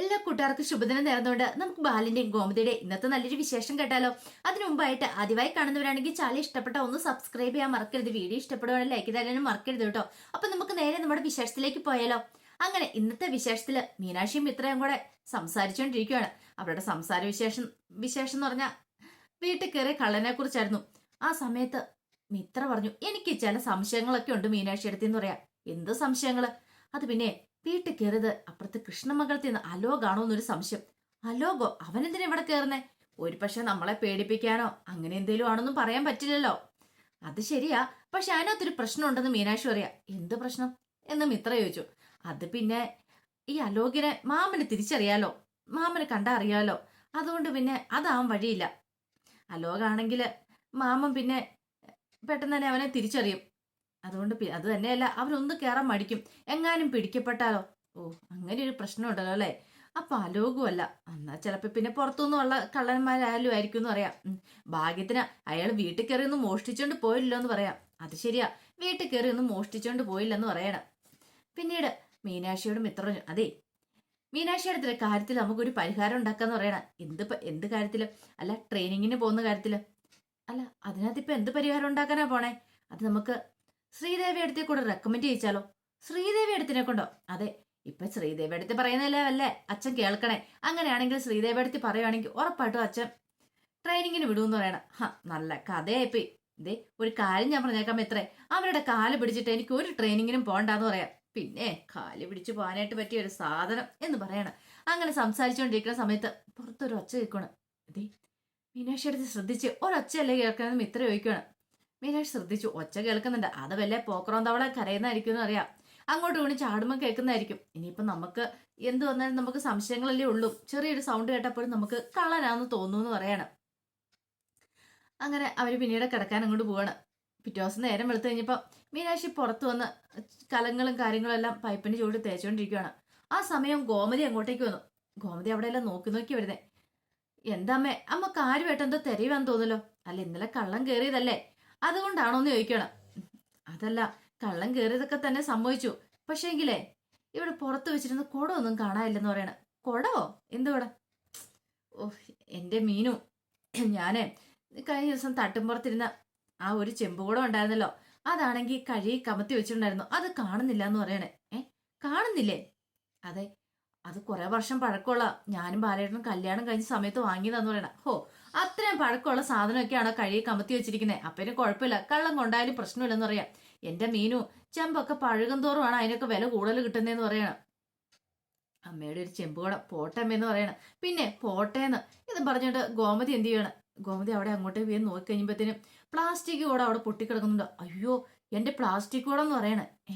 എല്ലാ കൂട്ടുകാർക്കും ശുഭദിനം നേർന്നുകൊണ്ട് നമുക്ക് ബാലിന്റെയും ഗോമതിയുടെ ഇന്നത്തെ നല്ലൊരു വിശേഷം കേട്ടാലോ? അതിനു മുമ്പായിട്ട് ആദ്യമായി കാണുന്നവരാണെങ്കിൽ ചാനൽ ഇഷ്ടപ്പെട്ട ഒന്ന് സബ്സ്ക്രൈബ് ചെയ്യാൻ മറക്കരുത്. വീഡിയോ ഇഷ്ടപ്പെടുവാണെങ്കിൽ ലൈക്ക് തരാനും മറക്കരുത് കേട്ടോ. അപ്പൊ നമുക്ക് നേരെ നമ്മുടെ വിശേഷത്തിലേക്ക് പോയാലോ? അങ്ങനെ ഇന്നത്തെ വിശേഷത്തിൽ മീനാക്ഷിയും ഇത്രയും കൂടെ സംസാരിച്ചുകൊണ്ടിരിക്കുകയാണ് അവരുടെ സംസാര വിശേഷം വിശേഷം എന്ന് പറഞ്ഞാൽ വീട്ടിൽ കയറിയ കള്ളനെ കുറിച്ചായിരുന്നു. ആ സമയത്ത് മിത്ര പറഞ്ഞു എനിക്ക് ചില സംശയങ്ങളൊക്കെ ഉണ്ട് മീനാക്ഷി എടുത്തെന്ന് പറയാം. എന്ത് സംശയങ്ങൾ? അത് പിന്നെ വീട്ടിൽ കയറിയത് അപ്പുറത്ത് കൃഷ്ണമംഗലത്തിൽ നിന്ന് അലോകാണോ എന്നൊരു സംശയം. അലോകോ അവനെന്തിനാ ഇവിടെ കയറുന്നേ? ഒരു പക്ഷെ നമ്മളെ പേടിപ്പിക്കാനോ അങ്ങനെ എന്തേലും ആണെന്നും പറയാൻ പറ്റില്ലല്ലോ. അത് ശരിയാ പക്ഷെ അതിനകത്തൊരു പ്രശ്നം ഉണ്ടെന്ന് മീനാക്ഷി അറിയാം എന്ത് പ്രശ്നം? എന്ന് മിത്ര ചോദിച്ചു. അത് പിന്നെ ഈ അലോകിനെ മാമന് തിരിച്ചറിയാലോ? മാമന് കണ്ടാ അറിയാലോ? അതുകൊണ്ട് പിന്നെ അതാവാൻ വഴിയില്ല. അലോകാണെങ്കിൽ മാമൻ പിന്നെ പെട്ടെന്ന് തന്നെ അവനെ തിരിച്ചറിയും. അതുകൊണ്ട് അത് തന്നെയല്ല അവരൊന്ന് കയറാൻ മടിക്കും. എങ്ങാനും പിടിക്കപ്പെട്ടാലോ? ഓ അങ്ങനെ ഒരു പ്രശ്നം ഉണ്ടല്ലോ അല്ലേ? അപ്പൊ അലോകുമല്ല എന്നാ ചിലപ്പോ പിന്നെ പുറത്തുനിന്നുള്ള കള്ളന്മാരായാലും ആയിരിക്കും എന്ന് പറയാം ഭാഗ്യത്തിന് അയാൾ വീട്ടിൽ കയറി ഒന്നും മോഷ്ടിച്ചോണ്ട് പോയില്ലോ എന്ന് പറയാം. അത് ശരിയാ. വീട്ടിൽ കയറി ഒന്നും മോഷ്ടിച്ചോണ്ട് പോയില്ലെന്ന് പറയണം. പിന്നീട് മീനാക്ഷിയോട് മിത്രം അതെ മീനാക്ഷിയുടെ കാര്യത്തിൽ നമുക്കൊരു പരിഹാരം ഉണ്ടാക്കാന്ന് പറയണം. എന്ത് എന്ത് കാര്യത്തിൽ? അല്ല ട്രെയിനിങ്ങിന് പോകുന്ന കാര്യത്തിൽ. അല്ല അതിനകത്ത് ഇപ്പൊ എന്ത് പരിഹാരം ഉണ്ടാക്കാനാ പോണേ? അത് നമുക്ക് ശ്രീദേവി അടുത്തേ കൂടെ റെക്കമെൻഡ് ചെയ്യിച്ചാലോ? ശ്രീദേവി അടുത്തിനെ കൊണ്ടോ? അതെ ഇപ്പൊ ശ്രീദേവി അടുത്ത് പറയുന്നല്ലേ അല്ലേ അച്ഛൻ കേൾക്കണേ. അങ്ങനെയാണെങ്കിൽ ശ്രീദേവി അടുത്ത് പറയുവാണെങ്കിൽ ഉറപ്പായിട്ടും അച്ഛൻ ട്രെയിനിങ്ങിന് വിടുമെന്ന് പറയണം. ഹ നല്ല കഥയായിപ്പോയി. ഇതേ ഒരു കാര്യം ഞാൻ പറഞ്ഞേക്കാം ഇത്രേ അവരുടെ കാൽ പിടിച്ചിട്ട് എനിക്ക് ഒരു ട്രെയിനിങ്ങിനും പോകണ്ടെന്ന് പറയാം. പിന്നെ കാൽ പിടിച്ച് പോകാനായിട്ട് പറ്റിയ ഒരു സാധനം എന്ന് പറയണം. അങ്ങനെ സംസാരിച്ചുകൊണ്ടിരിക്കുന്ന സമയത്ത് പുറത്തൊരു ഒച്ച കേൾക്കണം ഇതേ മീനാക്ഷി അടുത്ത് ശ്രദ്ധിച്ച് ഒരൊച്ചയല്ലേ കേൾക്കണമെന്ന് മിത്ര ചോദിക്കുകയാണ് മീനാക്ഷി ശ്രദ്ധിച്ചു. ഒച്ച കേൾക്കുന്നുണ്ട്. അത് വല്ല പോക്രോം തവള കരയുന്നതായിരിക്കും എന്ന് അറിയാം. അങ്ങോട്ട് വീണ് ചാടുമ്പോൾ കേൾക്കുന്നതായിരിക്കും. ഇനിയിപ്പം നമുക്ക് എന്ത് വന്നാലും നമുക്ക് സംശയങ്ങളല്ലേ ഉള്ളൂ. ചെറിയൊരു സൗണ്ട് കേട്ടപ്പോഴും നമുക്ക് കള്ളനാന്ന് തോന്നുന്നു എന്ന് പറയണം. അങ്ങനെ അവർ പിന്നീട് കിടക്കാൻ അങ്ങോട്ട് പോവാണ്. പിറ്റേ ദിവസം നേരം വെളുത്തു കഴിഞ്ഞപ്പോൾ മീനാക്ഷി പുറത്തു വന്ന് കലങ്ങളും കാര്യങ്ങളും എല്ലാം പൈപ്പിന് ചൂട് തേച്ചുകൊണ്ടിരിക്കുകയാണ് ആ സമയം ഗോമതി അങ്ങോട്ടേക്ക് വന്നു. ഗോമതി അവിടെയെല്ലാം നോക്കി നോക്കി വരുന്നേ. എന്താ അമ്മേ? അമ്മ കാര്യമായിട്ട് എന്തോ തെരയുവാന്ന് തോന്നല്ലോ അല്ല ഇന്നലെ കള്ളം കയറിയതല്ലേ അതുകൊണ്ടാണോ എന്ന് ചോദിക്കണം. അതല്ല കള്ളം കയറിയതൊക്കെ തന്നെ സംഭവിച്ചു. പക്ഷേങ്കിലേ ഇവിടെ പുറത്ത് വെച്ചിരുന്ന കുടമൊന്നും കാണാനില്ലെന്ന് പറയണ. കുടവോ എന്തുവിടെ ഓ എന്റെ മീനു. ഞാനേ കഴിഞ്ഞ ദിവസം തട്ടുംപുറത്തിരുന്ന ആ ഒരു ചെമ്പുകുടം ഉണ്ടായിരുന്നല്ലോ. അതാണെങ്കിൽ കഴി കമത്തി വെച്ചിട്ടുണ്ടായിരുന്നു. അത് കാണുന്നില്ല എന്ന് പറയണേ. ഏ കാണുന്നില്ലേ? അതെ അത് കുറെ വർഷം പഴക്കമുള്ള ഞാനും ബാലേട്ടനും കല്യാണം കഴിഞ്ഞ സമയത്ത് വാങ്ങിയതാന്ന് പറയണ. ഹോ അത്രയും പഴക്കമുള്ള സാധനമൊക്കെയാണ് കഴി കമത്തി വെച്ചിരിക്കുന്നത് അപ്പം കുഴപ്പമില്ല. കള്ളം കൊണ്ടായാലും പ്രശ്നമില്ലെന്ന് പറയാം. എന്റെ മീനു ചെമ്പൊക്കെ പഴകും തോറുമാണ് അതിനൊക്കെ വില കൂടുതൽ കിട്ടുന്നതെന്ന് പറയണം. അമ്മയുടെ ഒരു ചെമ്പുകട പോട്ടമ്മയെന്ന് പറയണം. പിന്നെ പോട്ടേന്ന്. ഇത് പറഞ്ഞിട്ട് ഗോമതി എന്ത് ചെയ്യണം? ഗോമതി അവിടെ അങ്ങോട്ടേ വീണ് നോക്കി കഴിയുമ്പോഴത്തേനും പ്ലാസ്റ്റിക് കൂടെ അവിടെ പൊട്ടിക്കിടക്കുന്നുണ്ട്. അയ്യോ എന്റെ പ്ലാസ്റ്റിക് കൂടെ എന്ന് പറയണേ. ഏ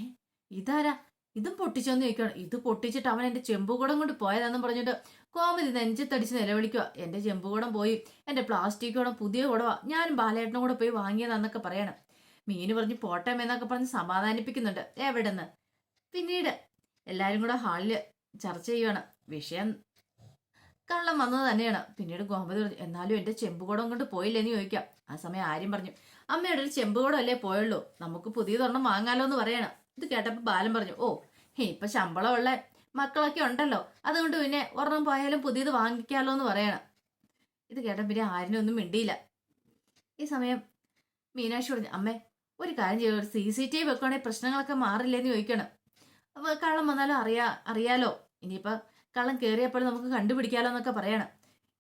ഇതാരാ? ഇതും പൊട്ടിച്ചെന്ന് ചോദിക്കണം ഇത് പൊട്ടിച്ചിട്ട് അവൻ എന്റെ ചെമ്പുകുടം കൊണ്ട് പോയതാണെന്ന് പറഞ്ഞിട്ട് കോമതി നെഞ്ചത്തടിച്ച് നിലവിളിക്കുക എന്റെ ചെമ്പുകുടം പോയി. എന്റെ പ്ലാസ്റ്റിക് കുടം പുതിയ കുടവാ. ഞാനും ബാലേട്ടനും കൂടെ പോയി വാങ്ങിയതാന്നൊക്കെ പറയണം. മീന് പറഞ്ഞ് പോട്ടം എന്നൊക്കെ പറഞ്ഞ് സമാധാനിപ്പിക്കുന്നുണ്ട്. എവിടെന്ന്? പിന്നീട്. എല്ലാരും കൂടെ ഹാളിൽ ചർച്ച ചെയ്യുവാണ്. വിഷയം കള്ളം വന്നത് തന്നെയാണ്. പിന്നീട് ഗോമതി പറഞ്ഞു എന്നാലും എന്റെ ചെമ്പുകുടം കൊണ്ട് പോയില്ലെന്ന് ചോദിക്കാം. ആ സമയം ആര്യം പറഞ്ഞു അമ്മയുടെ ഒരു ചെമ്പുകുടം അല്ലേ പോയുള്ളൂ. നമുക്ക് പുതിയതൊരെണ്ണം വാങ്ങാലോ എന്ന് പറയണം. ഇത് കേട്ടപ്പോ ബാലൻ പറഞ്ഞു ഓ ഇപ്പൊ ശമ്പളമുള്ള മക്കളൊക്കെ ഉണ്ടല്ലോ. അതുകൊണ്ട് പിന്നെ ഒരെണ്ണം പോയാലും പുതിയത് വാങ്ങിക്കാലോ എന്ന് പറയണം. ഇത് കേട്ട പിന്നെ ആരിനും ഒന്നും മിണ്ടിയില്ല. ഈ സമയം മീനാക്ഷി പറഞ്ഞു അമ്മേ ഒരു കാര്യം ചെയ്യും ഒരു സി സി ടി വി വെക്കുകയാണെങ്കിൽ പ്രശ്നങ്ങളൊക്കെ മാറില്ലേന്ന് ചോദിക്കണം. അപ്പൊ കള്ളം വന്നാലും അറിയാ അറിയാലോ. ഇനിയിപ്പോൾ കള്ളം കയറിയപ്പോഴും നമുക്ക് കണ്ടുപിടിക്കാലോ എന്നൊക്കെ പറയണം.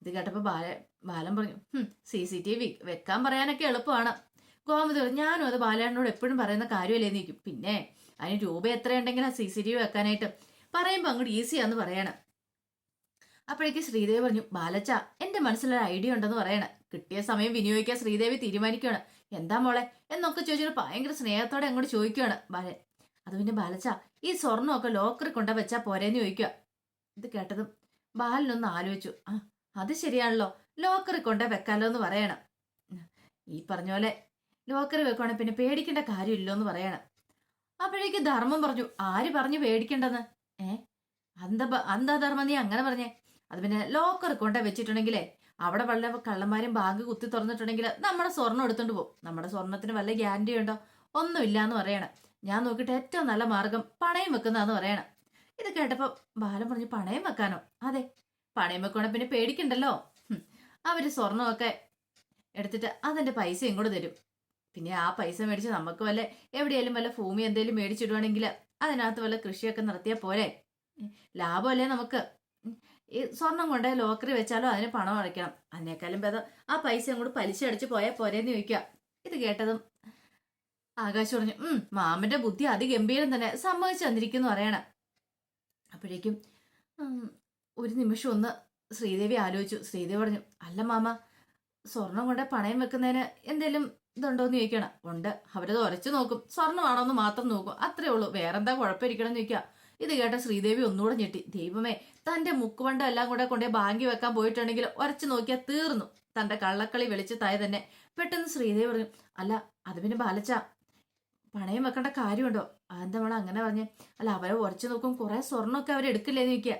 ഇത് കേട്ടപ്പോ ബാല ബാലൻ പറഞ്ഞു സി സി ടി വി വെക്കാൻ പറയാനൊക്കെ എളുപ്പമാണ്. ഗോമതി ഞാനും അത് ബാലേട്ടനോട് എപ്പോഴും പറയുന്ന കാര്യമല്ലേ ചോദിക്കും. പിന്നെ അതിന് രൂപ എത്രയുണ്ടെങ്കിലും ആ സി സി ടി വി വെക്കാനായിട്ട് പറയുമ്പോൾ അങ്ങോട്ട് ഈസിയാന്ന് പറയണം. അപ്പോഴേക്ക് ശ്രീദേവി പറഞ്ഞു ബാലച്ച എന്റെ മനസ്സിലൊരു ഐഡിയ ഉണ്ടെന്ന് പറയണം. കിട്ടിയ സമയം വിനിയോഗിക്കാൻ ശ്രീദേവി തീരുമാനിക്കുകയാണ്. എന്താ മോളെ? എന്നൊക്കെ ചോദിച്ചിട്ട് ഭയങ്കര സ്നേഹത്തോടെ അങ്ങോട്ട് ചോദിക്കുകയാണ് ബാലൻ അത് പിന്നെ ബാലച്ച ഈ സ്വർണമൊക്കെ ലോക്കറിൽ കൊണ്ട വെച്ചാ പോരേന്ന് ചോദിക്കുക ഇത് കേട്ടതും ബാലനൊന്ന് ആലോചിച്ചു. ആ അത് ശരിയാണല്ലോ. ലോക്കറിൽ കൊണ്ട വെക്കാലോ എന്ന് പറയണം. ഈ പറഞ്ഞ പോലെ ലോക്കറിൽ വെക്കുവാണെങ്കിൽ പിന്നെ പേടിക്കേണ്ട കാര്യമില്ലോ എന്ന് പറയണം. അപ്പോഴേക്ക് ധർമ്മം പറഞ്ഞു ആര് പറഞ്ഞു പേടിക്കേണ്ടെന്ന്? ഏ? അന്ത അന്താ ധർമ്മം നീ അങ്ങനെ പറഞ്ഞേ. അത് പിന്നെ ലോക്കർ കൊണ്ട വെച്ചിട്ടുണ്ടെങ്കിലേ അവിടെ വല്ല കള്ളന്മാരും ബാങ്ക് കുത്തി തുറന്നിട്ടുണ്ടെങ്കിൽ നമ്മുടെ സ്വർണം എടുത്തോണ്ട് പോകും നമ്മുടെ സ്വർണത്തിന് വല്ല ഗ്യാരണ്ടി ഉണ്ടോ? ഒന്നുമില്ല എന്ന് പറയണം. ഞാൻ നോക്കിയിട്ട് ഏറ്റവും നല്ല മാർഗം പണയം വെക്കുന്നതാന്ന് പറയണം. ഇത് കേട്ടപ്പോൾ ബാലൻ പറഞ്ഞു പണയം വെക്കാനോ? അതെ പണയം വെക്കണ പിന്നെ പേടിക്കണ്ടല്ലോ. അവർ സ്വർണമൊക്കെ എടുത്തിട്ട് അതിന്റെ പൈസയും കൂടെ തരും. പിന്നെ ആ പൈസ മേടിച്ച് നമുക്ക് വല്ല എവിടെയെങ്കിലും വല്ല ഭൂമി എന്തെങ്കിലും മേടിച്ചിടുവാണെങ്കിൽ അതിനകത്ത് വല്ല കൃഷിയൊക്കെ നടത്തിയാൽ പോരെ? ലാഭമല്ലേ നമുക്ക്? ഈ സ്വർണം കൊണ്ട് ലോക്കറി വെച്ചാലോ അതിന് പണം അടയ്ക്കണം. അതിനേക്കാളും ഭേദം ആ പൈസ അങ്ങോട്ട് പലിശ അടിച്ച് പോയാൽ പോരേന്ന് ചോദിക്കുക ഇത് കേട്ടതും ആകാശ് പറഞ്ഞു ഉം മാമന്റെ ബുദ്ധി അതിഗംഭീരം തന്നെ. സമ്മതിച്ചു തന്നിരിക്കുന്നു പറയണം. അപ്പോഴേക്കും ഒരു നിമിഷം ഒന്ന് ശ്രീദേവി ആലോചിച്ചു. ശ്രീദേവി പറഞ്ഞു അല്ല മാമ സ്വർണം കൊണ്ട് പണയം വെക്കുന്നതിന് എന്തേലും ഇതുണ്ടോന്ന് ചോദിക്കണം. ഉണ്ട്. അവരത് ഉരച്ചു നോക്കും. സ്വർണമാണോ എന്ന് മാത്രം നോക്കും. അത്രേ ഉള്ളൂ. വേറെന്താ കുഴപ്പമിരിക്കണം എന്ന് ചോദിക്കുക ഇത് കേട്ട ശ്രീദേവി ഒന്നുകൂടെ ഞെട്ടി. ദൈവമേ തന്റെ മുക്കുവണ്ട എല്ലാം കൂടെ കൊണ്ടേ ബാങ്കി വെക്കാൻ പോയിട്ടുണ്ടെങ്കിൽ ഉരച്ചു നോക്കിയാൽ തീർന്നു. തന്റെ കള്ളക്കളി വെളിച്ച് തായ തന്നെ പെട്ടെന്ന് ശ്രീദേവി പറഞ്ഞു അല്ല അത് പിന്നെ ബാലച്ച പണയം വെക്കേണ്ട കാര്യമുണ്ടോ? അതെന്താ വേണം അങ്ങനെ പറഞ്ഞ്? അല്ല അവരെ ഉരച്ചു നോക്കും. കുറെ സ്വർണമൊക്കെ അവർ എടുക്കില്ലേന്ന് ചോദിക്കുക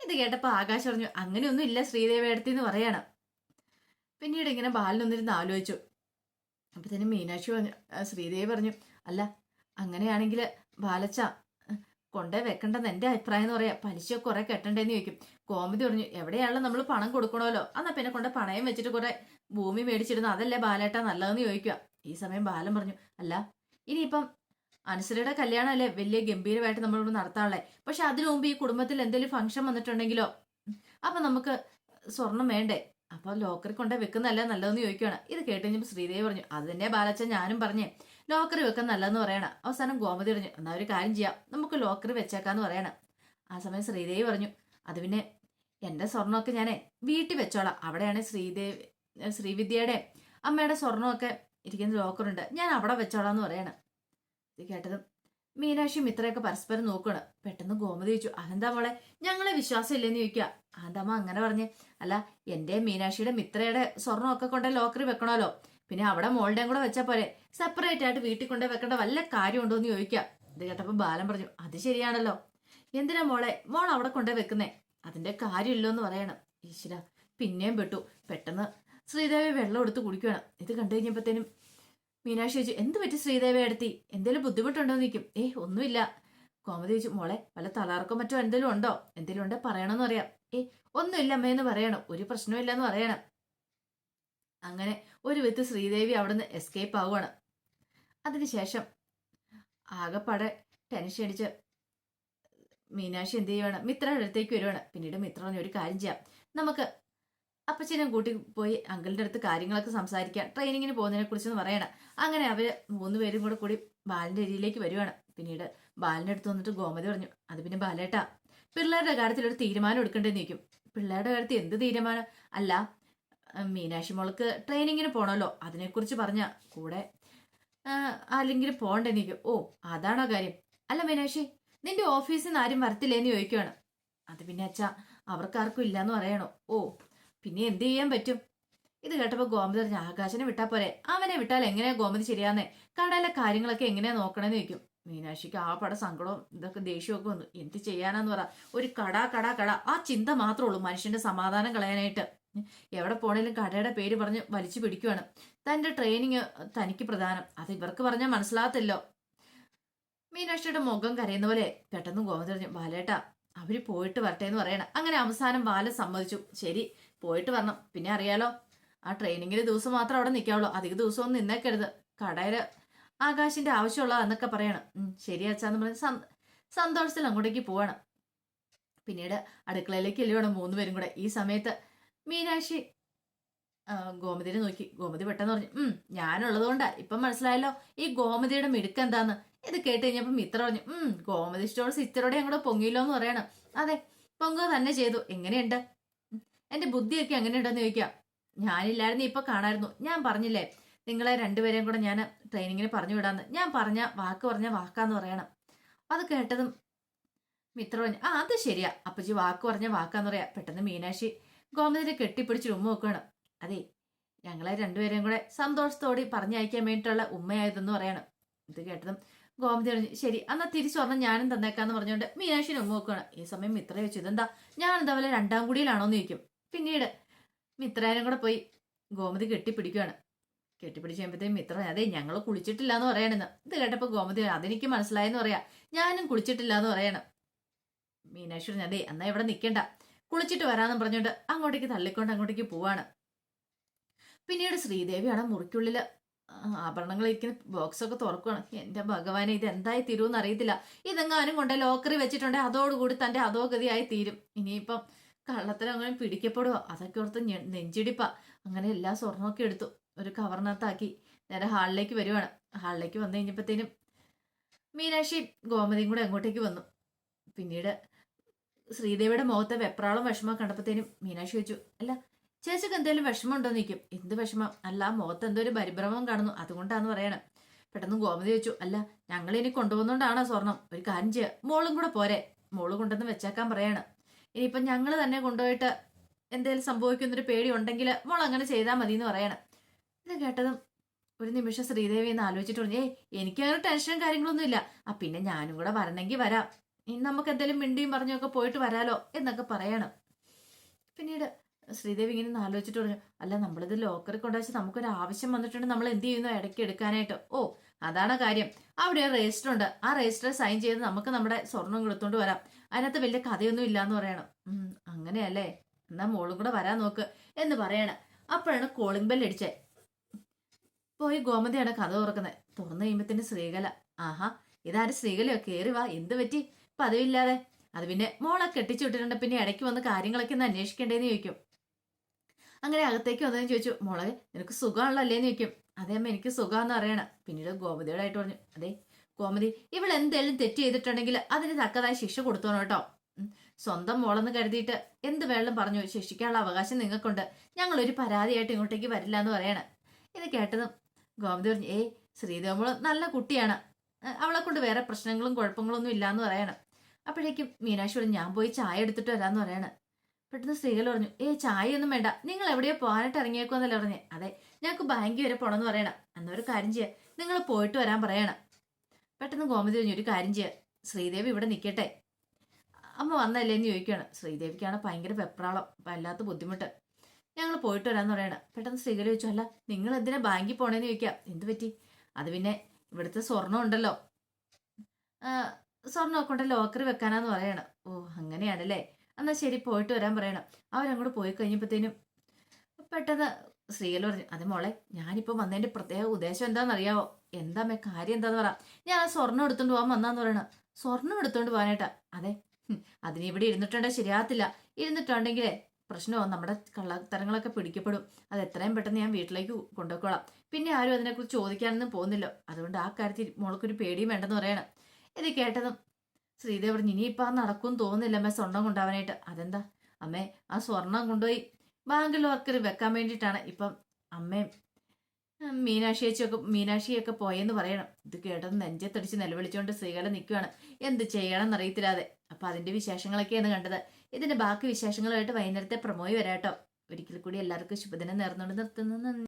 ഇത് കേട്ടപ്പോ ആകാശ് പറഞ്ഞു അങ്ങനെയൊന്നും ഇല്ല ശ്രീദേവി അടുത്ത് എന്ന് പറയാണ്. പിന്നീട് ഇങ്ങനെ ബാലനൊന്നിരുന്ന് ആലോചിച്ചു. അപ്പത്തേനും മീനാക്ഷി പറഞ്ഞു ശ്രീദേവി പറഞ്ഞു അല്ല അങ്ങനെയാണെങ്കിൽ ബാലച്ച കൊണ്ടേ വെക്കണ്ടെന്ന് എന്റെ അഭിപ്രായം എന്ന് പറയാം. പലിശ കുറെ കെട്ടണ്ടേന്ന് ചോദിക്കും. കോമതി പറഞ്ഞു എവിടെയാണല്ലോ നമ്മൾ പണം കൊടുക്കണമല്ലോ എന്നാ പിന്നെ കൊണ്ട് പണയം വെച്ചിട്ട് കുറെ ഭൂമി മേടിച്ചിരുന്നു അതല്ലേ ബാലേട്ട നല്ലതെന്ന് ചോദിക്കുക. ഈ സമയം ബാലൻ പറഞ്ഞു അല്ല ഇനിയിപ്പം അനുസരയുടെ കല്യാണമല്ലേ വലിയ ഗംഭീരമായിട്ട് നമ്മളിവിടെ നടത്താനുള്ളേ? പക്ഷെ അതിനു മുമ്പ് ഈ കുടുംബത്തിൽ എന്തെങ്കിലും ഫംഗ്ഷൻ വന്നിട്ടുണ്ടെങ്കിലോ? അപ്പൊ നമുക്ക് സ്വർണം വേണ്ടേ? അപ്പൊ ലോക്കറി കൊണ്ടേ വെക്കുന്നതല്ല നല്ലതെന്ന് ചോദിക്കുകയാണ് ഇത് കേട്ട് കഴിഞ്ഞപ്പോൾ ശ്രീദേവി പറഞ്ഞു അത് തന്നെ ബാലച്ച ഞാനും പറഞ്ഞേ. ലോക്കറി വെക്കാൻ നല്ലതെന്ന് പറയണം. അവസാനം ഗോമതി പറഞ്ഞു എന്നാ ഒരു കാര്യം ചെയ്യാം. നമുക്ക് ലോക്കറി വെച്ചേക്കാന്ന് പറയണം. ആ സമയം ശ്രീദേവി പറഞ്ഞു അത് പിന്നെ എന്റെ സ്വർണമൊക്കെ ഞാനേ വീട്ടിൽ വെച്ചോളാം. അവിടെയാണ് ശ്രീദേവി ശ്രീവിദ്യയുടെ അമ്മയുടെ സ്വർണമൊക്കെ ഇരിക്കുന്ന ലോക്കറുണ്ട്. ഞാൻ അവിടെ വെച്ചോളാം എന്ന് പറയണം. ഇത് കേട്ടതും മീനാക്ഷിയും ഇത്രയൊക്കെ പരസ്പരം നോക്കണ് പെട്ടെന്ന് ഗോമതി ചോദിച്ചു അതെന്താ മോളെ? ഞങ്ങളെ വിശ്വാസം ഇല്ലെന്ന് ചോദിക്കുക അതെന്താമ്മ അങ്ങനെ പറഞ്ഞേ? അല്ല എന്റെ മീനാക്ഷിയുടെ മിത്രയുടെ സ്വർണമൊക്കെ കൊണ്ട് ലോക്കറി വെക്കണമല്ലോ. പിന്നെ അവിടെ മോളുടെയും കൂടെ വെച്ചാൽ പോലെ സെപ്പറേറ്റ് ആയിട്ട് വീട്ടിൽ കൊണ്ടേ വെക്കേണ്ട വല്ല കാര്യമുണ്ടോ എന്ന് ചോദിക്കുക ഇത് കേട്ടപ്പോൾ ബാലൻ പറഞ്ഞു അത് ശരിയാണല്ലോ. എന്തിനാ മോളെ? മോൾ അവിടെ കൊണ്ടേ വെക്കുന്നേ? അതിന്റെ കാര്യമില്ലോ എന്ന് പറയണം. ഈശ്വര പിന്നെയും പെട്ടു. പെട്ടെന്ന് ശ്രീദേവി വെള്ളം എടുത്ത് കുടിക്കുകയാണ് ഇത് കണ്ടു കഴിഞ്ഞപ്പോഴത്തേനും മീനാക്ഷി ചോദിച്ചു എന്ത് പറ്റി ശ്രീദേവി എടുത്തി എന്തെങ്കിലും ബുദ്ധിമുട്ടുണ്ടോ? നിൽക്കും ഏയ് ഒന്നുമില്ല. കോമതി ചോദിച്ചു മോളെ വല്ല തളാർക്കോ മറ്റോ എന്തെങ്കിലും ഉണ്ടോ? എന്തെങ്കിലും ഉണ്ടോ പറയണമെന്ന് പറയാം ഏയ് ഒന്നുമില്ല അമ്മയെന്ന് പറയണം ഒരു പ്രശ്നമില്ല എന്ന് പറയണം. അങ്ങനെ ഒരു വിത്ത് ശ്രീദേവി അവിടുന്ന് എസ്കേപ്പ് ആവുകയാണ് അതിനുശേഷം ആകെപ്പാടെ ടെൻഷൻ അടിച്ച് മീനാക്ഷി എന്ത് ചെയ്യുവാണ്? മിത്രയുടെ അടുത്തേക്ക് വരുവാണ്. പിന്നീട് മിത്ര പറഞ്ഞു ഒരു കാര്യം ചെയ്യാം. നമുക്ക് അപ്പച്ചനെ കൂട്ടി പോയി അങ്കിളിന്റെ അടുത്ത് കാര്യങ്ങളൊക്കെ സംസാരിക്കാം ട്രെയിനിങ്ങിന് പോകുന്നതിനെ കുറിച്ചൊന്ന് പറയണം. അങ്ങനെ അവർ മൂന്നുപേരും കൂടെ കൂടി ബാലിന്റെ ഏരിയയിലേക്ക് വരുവാണ്. പിന്നീട് ബാലിന്റെ അടുത്ത് വന്നിട്ട് ഗോമതി പറഞ്ഞു അത് പിന്നെ ബാലേട്ടാ പിള്ളേരുടെ കാര്യത്തിൽ ഒരു തീരുമാനം എടുക്കേണ്ടതെന്ന് നിൽക്കും പിള്ളേരുടെ കാര്യത്തിൽ എന്ത് തീരുമാനം? അല്ല മീനാക്ഷി മോൾക്ക് ട്രെയിനിങ്ങിന് പോണല്ലോ അതിനെക്കുറിച്ച് പറഞ്ഞ കൂടെ അല്ലെങ്കിൽ പോകണ്ടേ നിൽക്കും ഓ അതാണോ കാര്യം? അല്ല മീനാക്ഷി നിന്റെ ഓഫീസിൽ നിന്ന് ആരും വരത്തില്ലേന്ന് ചോദിക്കുവാണ്. അത് പിന്നെ അച്ഛാ അവർക്കാർക്കും ഇല്ലാന്ന് പറയണോ? ഓ പിന്നെ എന്ത് ചെയ്യാൻ പറ്റും? ഇത് കേട്ടപ്പോ ഗോമതി പറഞ്ഞു ആകാശനെ വിട്ടാ പോരെ. അവനെ വിട്ടാൽ എങ്ങനെയാ ഗോമതി ശരിയാന്നേ കടയിലെ കാര്യങ്ങളൊക്കെ എങ്ങനെയാ നോക്കണമെന്ന് ചോദിക്കും. മീനാക്ഷിക്ക് ആ പട സങ്കടവും ഇതൊക്കെ ദേഷ്യമൊക്കെ വന്നു. എന്ത് ചെയ്യാനാന്ന് പറ. ഒരു കട കട കട. ആ ചിന്ത മാത്രമേ ഉള്ളൂ മനുഷ്യന്റെ സമാധാനം കളയാനായിട്ട്. എവിടെ പോണേലും കടയുടെ പേര് പറഞ്ഞ് വലിച്ചു പിടിക്കുവാണ്. തന്റെ ട്രെയിനിങ് തനിക്ക് പ്രധാനം. അത് ഇവർക്ക് പറഞ്ഞാൽ മനസ്സിലാകത്തില്ലോ. മീനാക്ഷിയുടെ മുഖം കരയുന്ന പോലെ പെട്ടെന്ന് ഗോമതി പറഞ്ഞു ബാലേട്ടാ അവർ പോയിട്ട് വരട്ടെ എന്ന് പറയണം. അങ്ങനെ അവസാനം ബാല സമ്മതിച്ചു. ശരി പോയിട്ട് വരണം. പിന്നെ അറിയാലോ ആ ട്രെയിനിങ്ങിന് ദിവസം മാത്രം അവിടെ നിൽക്കാവുള്ളൂ അധിക ദിവസമൊന്നും നിന്നേക്കരുത്. കടയിൽ ആകാശിന്റെ ആവശ്യമുള്ള എന്നൊക്കെ പറയണം. ശരി അച്ഛാന്ന് പറഞ്ഞ് സന്തോഷത്തിൽ അങ്ങോട്ടേക്ക് പോവണം. പിന്നീട് അടുക്കളയിലേക്ക് എല്ലാം മൂന്ന് പേരും കൂടെ. ഈ സമയത്ത് മീനാക്ഷി ഗോമതിനെ നോക്കി. ഗോമതി പെട്ടെന്ന് പറഞ്ഞു ഉം ഞാനുള്ളത് കൊണ്ടാ ഇപ്പം മനസ്സിലായല്ലോ ഈ ഗോമതിയുടെ മിടുക്ക് എന്താന്ന്? ഇത് കേട്ട് കഴിഞ്ഞപ്പം മിത്ര പറഞ്ഞു ഉം ഗോമതി സ്റ്റോൾസ് അങ്ങോട്ട് പൊങ്ങിയില്ലോ എന്ന് പറയണം. അതെ പൊങ്ങുക തന്നെ ചെയ്തു. എങ്ങനെയുണ്ട്? എന്റെ ബുദ്ധിയൊക്കെ എങ്ങനെയുണ്ടെന്ന് ചോദിക്കാം. ഞാനില്ലായിരുന്നു ഇപ്പൊ കാണായിരുന്നു. ഞാൻ പറഞ്ഞില്ലേ നിങ്ങളെ രണ്ടുപേരെയും കൂടെ ഞാൻ ട്രെയിനിങ്ങിന് പറഞ്ഞു വിടാന്ന്. ഞാൻ പറഞ്ഞ വാക്ക് പറഞ്ഞ വാക്കാന്ന് പറയണം. അത് കേട്ടതും മിത്ര പറഞ്ഞു ആ അത് ശരിയാ. അപ്പച്ചി വാക്ക് പറഞ്ഞ വാക്കാന്ന് പറയാ. പെട്ടെന്ന് മീനാക്ഷി ഗോമതിനെ കെട്ടിപ്പിടിച്ച് ഉമ്മ വെക്കുകയാണ്. അതെ ഞങ്ങളെ രണ്ടുപേരെയും കൂടെ സന്തോഷത്തോടെ പറഞ്ഞയക്കാൻ വേണ്ടിയിട്ടുള്ള ഉമ്മയായതെന്ന് പറയണം. ഇത് കേട്ടതും ഗോമതി പറഞ്ഞു ശരി എന്നാ തിരിച്ചു വന്നാൽ ഞാനും തന്നേക്കാന്ന് പറഞ്ഞുകൊണ്ട് മീനാക്ഷിനെ ഉമ്മ വെക്കുകയാണ് ഈ സമയം മിത്ര വെച്ചു ഇതെന്താ? ഞാൻ എന്താ പോലെ രണ്ടാം കുടിയിലാണോന്ന് ചോദിക്കും. പിന്നീട് മിത്രാനും കൂടെ പോയി ഗോമതി കെട്ടിപ്പിടിക്കുകയാണ് കെട്ടിപ്പിടിച്ച് കഴിയുമ്പോഴത്തേക്കും മിത്ര അതെ ഞങ്ങൾ കുളിച്ചിട്ടില്ല എന്ന് പറയണെന്ന്. ഇത് കേട്ടപ്പോൾ ഗോമതി അതെനിക്ക് മനസ്സിലായെന്ന് പറയാ. ഞാനും കുളിച്ചിട്ടില്ല എന്ന് പറയണം മീനാക്ഷി അതെ എന്നാ ഇവിടെ നിൽക്കണ്ട കുളിച്ചിട്ട് വരാമെന്ന് പറഞ്ഞുകൊണ്ട് അങ്ങോട്ടേക്ക് തള്ളിക്കൊണ്ട് അങ്ങോട്ടേക്ക് പോവാണ്. പിന്നീട് ശ്രീദേവിയാണ് മുറിക്കുള്ളിൽ ആഭരണങ്ങൾ ഇരിക്കുന്ന ബോക്സ് ഒക്കെ തുറക്കുകയാണ് എന്റെ ഭഗവാനെ ഇത് എന്തായി തീരുമെന്ന് അറിയത്തില്ല. ഇതെങ്ങാനും കൊണ്ട് ലോക്കറി വെച്ചിട്ടുണ്ടെ അതോടുകൂടി തന്റെ അധോഗതിയായി തീരും. ഇനിയിപ്പം കള്ളത്തരം അങ്ങനെ പിടിക്കപ്പെടുവോ? അതൊക്കെ ഓർത്ത് നെഞ്ചിടിപ്പ നെഞ്ചിടിപ്പാ. അങ്ങനെ എല്ലാ സ്വർണമൊക്കെ എടുത്തു. ഒരു കവറിനകത്താക്കി നേരെ ഹാളിലേക്ക് വരുവാണ്. ഹാളിലേക്ക് വന്നു കഴിഞ്ഞപ്പോഴത്തേനും മീനാക്ഷി ഗോമതിയും കൂടെ അങ്ങോട്ടേക്ക് വന്നു. പിന്നീട് ശ്രീദേവിയുടെ മുഖത്തെ വെപ്രാളം വിഷമം കണ്ടപ്പോഴത്തേനും മീനാക്ഷി ചോദിച്ചു അല്ല ചേച്ചിക്ക് എന്തെങ്കിലും വിഷമമുണ്ടോ നിൽക്കും എന്ത് വിഷമം? അല്ല മുഖത്ത് എന്തോ ഒരു പരിഭ്രമം കാണുന്നു. അതുകൊണ്ടാന്ന് പറയണം. പെട്ടെന്ന് ഗോമതി വെച്ചു അല്ല ഞങ്ങൾ ഇനി കൊണ്ടുപോകുന്നോണ്ടാണോ സ്വർണം? ഒരു കാര്യം ചെയ്യുക മോളും കൂടെ പോരെ. മോൾ കൊണ്ടുവന്ന് വെച്ചേക്കാൻ പറയാണ്. ഇനിയിപ്പം ഞങ്ങൾ തന്നെ കൊണ്ടുപോയിട്ട് എന്തെങ്കിലും സംഭവിക്കുന്നൊരു പേടി ഉണ്ടെങ്കിൽ മോൾ അങ്ങനെ ചെയ്താൽ മതി എന്ന് പറയണം. ഇത് കേട്ടതും ഒരു നിമിഷം ശ്രീദേവി എന്ന് ആലോചിച്ചിട്ട് പറഞ്ഞു ഏയ് എനിക്കങ്ങനെ ടെൻഷനും കാര്യങ്ങളൊന്നും ഇല്ല. ആ പിന്നെ ഞാനും കൂടെ വരണമെങ്കിൽ വരാം. ഇനി നമുക്ക് എന്തെങ്കിലും മിണ്ടിയും പറഞ്ഞൊക്കെ പോയിട്ട് വരാലോ എന്നൊക്കെ പറയണം. പിന്നീട് ശ്രീദേവി ഇങ്ങനെ ആലോചിച്ചിട്ട് പറഞ്ഞു അല്ല നമ്മളിത് ലോക്കറിൽ കൊണ്ടുവച്ച് നമുക്കൊരു ആവശ്യം വന്നിട്ടുണ്ട് നമ്മൾ എന്ത് ചെയ്യുന്നു ഇടയ്ക്ക് എടുക്കാനായിട്ട്. ഓ അതാണ് കാര്യം. അവിടെ രജിസ്റ്റർ ഉണ്ട്. ആ രജിസ്റ്റർ സൈൻ ചെയ്ത് നമുക്ക് നമ്മുടെ സ്വർണം കൊടുത്തോണ്ട് വരാം. അതിനകത്ത് വലിയ കഥയൊന്നും ഇല്ലാന്ന് പറയണം. അങ്ങനെയല്ലേ? എന്നാ മോളും കൂടെ വരാൻ നോക്ക് എന്ന് പറയണം. അപ്പോഴാണ് കോളിംഗ് ബെൽ അടിച്ചേ. പോയി ഗോമതിയാണ് കഥ തുറക്കുന്നത്. തുറന്നു കഴിയുമ്പത്തിന് ശ്രീകല ആഹാ ഇതാരും ശ്രീകലയോ? കയറി വാ എന്ത് പറ്റി? പതിവില്ലാതെ. അത് പിന്നെ മോളെ കെട്ടിച്ചു വിട്ടിട്ടുണ്ട്. പിന്നെ ഇടയ്ക്ക് വന്ന് കാര്യങ്ങളൊക്കെ ഒന്ന് അന്വേഷിക്കേണ്ടേന്ന് ചോദിക്കും. അങ്ങനെ അകത്തേക്ക് വന്നതെന്ന് ചോദിച്ചു മോളെ നിനക്ക് സുഖമാണല്ലോ അല്ലേന്ന് ചോദിക്കും. അതേ അമ്മ എനിക്ക് സുഖമാണെന്ന് അറിയണം പിന്നീട് ഗോമതിയോടായിട്ട് പറഞ്ഞു അതെ ഗോമതി ഇവൾ എന്തെങ്കിലും തെറ്റ് ചെയ്തിട്ടുണ്ടെങ്കിൽ അതിന് തക്കതായ ശിക്ഷ കൊടുത്തോണം കേട്ടോ. സ്വന്തം മോളെന്ന് കരുതിയിട്ട് എന്ത് വേണം പറഞ്ഞു ശിക്ഷിക്കാനുള്ള അവകാശം നിങ്ങൾക്കുണ്ട്. ഒരു പരാതിയായിട്ട് ഇങ്ങോട്ടേക്ക് വരില്ല എന്ന് പറയണം. ഇത് കേട്ടതും ഗോമതി പറഞ്ഞു ഏയ് ശ്രീദേവമോൾ നല്ല കുട്ടിയാണ്. അവളെ കൊണ്ട് വേറെ പ്രശ്നങ്ങളും കുഴപ്പങ്ങളൊന്നും ഇല്ലാന്ന് പറയണം. അപ്പോഴേക്കും മീനാക്ഷി ഞാൻ പോയി ചായ എടുത്തിട്ട് വരാമെന്ന് പറയണം. പെട്ടെന്ന് സ്ത്രീകൾ പറഞ്ഞു ഏ ചായയൊന്നും വേണ്ട. നിങ്ങൾ എവിടെയോ പോകാനായിട്ട് ഇറങ്ങിയേക്കോന്നല്ലേ പറഞ്ഞേ. അതെ ഞങ്ങൾക്ക് ബാങ്കിൽ വരെ പോണമെന്ന് പറയണം. എന്നൊരു കാര്യം ചെയ്യുക നിങ്ങൾ പോയിട്ട് വരാൻ പറയണം. പെട്ടെന്ന് ഗോമതി പറഞ്ഞു ഒരു കാര്യം ചെയ്യുക ശ്രീദേവി ഇവിടെ നിൽക്കട്ടെ. അമ്മ വന്നല്ലേ? എന്ന് ചോദിക്കുകയാണ്. ശ്രീദേവിക്കാണ് ഭയങ്കര വെപ്രാളം. വല്ലാത്ത ബുദ്ധിമുട്ട്. ഞങ്ങൾ പോയിട്ട് വരാമെന്ന് പറയണം. പെട്ടെന്ന് സ്ത്രീകൾ ചോദിച്ചു അല്ല നിങ്ങൾ എന്തിനാ ബാങ്കിൽ പോണേന്ന് ചോദിക്കാം. എന്ത് പറ്റി? അത് പിന്നെ ഇവിടുത്തെ സ്വർണം ഉണ്ടല്ലോ. സ്വർണമൊക്കെ കൊണ്ട് ലോക്കറി വെക്കാനാന്ന് പറയണം. ഓ അങ്ങനെയാണല്ലേ. എന്നാ ശരി പോയിട്ട് വരാൻ പറയണം. അവരങ്ങോട്ട് പോയി കഴിഞ്ഞപ്പോഴത്തേനും പെട്ടെന്ന് സ്ത്രീകൾ പറഞ്ഞു അതെ മോളെ ഞാനിപ്പോൾ വന്നതിന്റെ പ്രത്യേക ഉദ്ദേശം എന്താണെന്നറിയാവോ? എന്താ മേ കാര്യം എന്താന്ന് പറ. ഞാൻ ആ സ്വർണം എടുത്തുകൊണ്ട് പോകാൻ വന്നാന്ന് പറയണം. സ്വർണം എടുത്തുകൊണ്ട് പോകാനായിട്ടാ അതെ ഹും, അതിന് ഇവിടെ ഇരുന്നിട്ടുണ്ടെങ്കിൽ ശരിയാകത്തില്ല ഇരുന്നിട്ടുണ്ടെങ്കിലേ പ്രശ്നമോ നമ്മുടെ കള്ളത്തരങ്ങളൊക്കെ പിടിക്കപ്പെടും. അത് എത്രയും പെട്ടെന്ന് ഞാൻ വീട്ടിലേക്ക് കൊണ്ടുപോയിക്കോളാം. പിന്നെ ആരും അതിനെക്കുറിച്ച് ചോദിക്കാനൊന്നും പോകുന്നില്ല. അതുകൊണ്ട് ആ കാര്യത്തിൽ മോൾക്കൊരു പേടിയും വേണ്ടെന്ന് പറയണം. ഇത് കേട്ടതും ശ്രീദേവ് പറഞ്ഞു ഇനിയിപ്പോൾ ആ നടക്കും തോന്നുന്നില്ല അമ്മ സ്വർണം കൊണ്ടുപോകാനായിട്ട്. അതെന്താ? അമ്മേ ആ സ്വർണം കൊണ്ടുപോയി ബാങ്കിൽ വർക്കർ വെക്കാൻ വേണ്ടിയിട്ടാണ്. ഇപ്പം അമ്മയും മീനാക്ഷി മീനാക്ഷിയൊക്കെ മീനാക്ഷിയൊക്കെ പോയെന്ന് പറയണം. ഇത് കേട്ടത് നെഞ്ചത്തടിച്ച് നിലവിളിച്ചുകൊണ്ട് സ്ത്രീകളെ നിൽക്കുകയാണ് എന്ത് ചെയ്യണം എന്നറിയത്തില്ലാതെ അപ്പം അതിന്റെ വിശേഷങ്ങളൊക്കെയാണ് കണ്ടത്. ഇതിന്റെ ബാക്കി വിശേഷങ്ങളുമായിട്ട് വൈകുന്നേരത്തെ പ്രമോയി വരാട്ടോ. ഒരിക്കൽ കൂടി എല്ലാവർക്കും ശുഭദിനം നേർന്നുകൊണ്ട് നിർത്തുന്നു.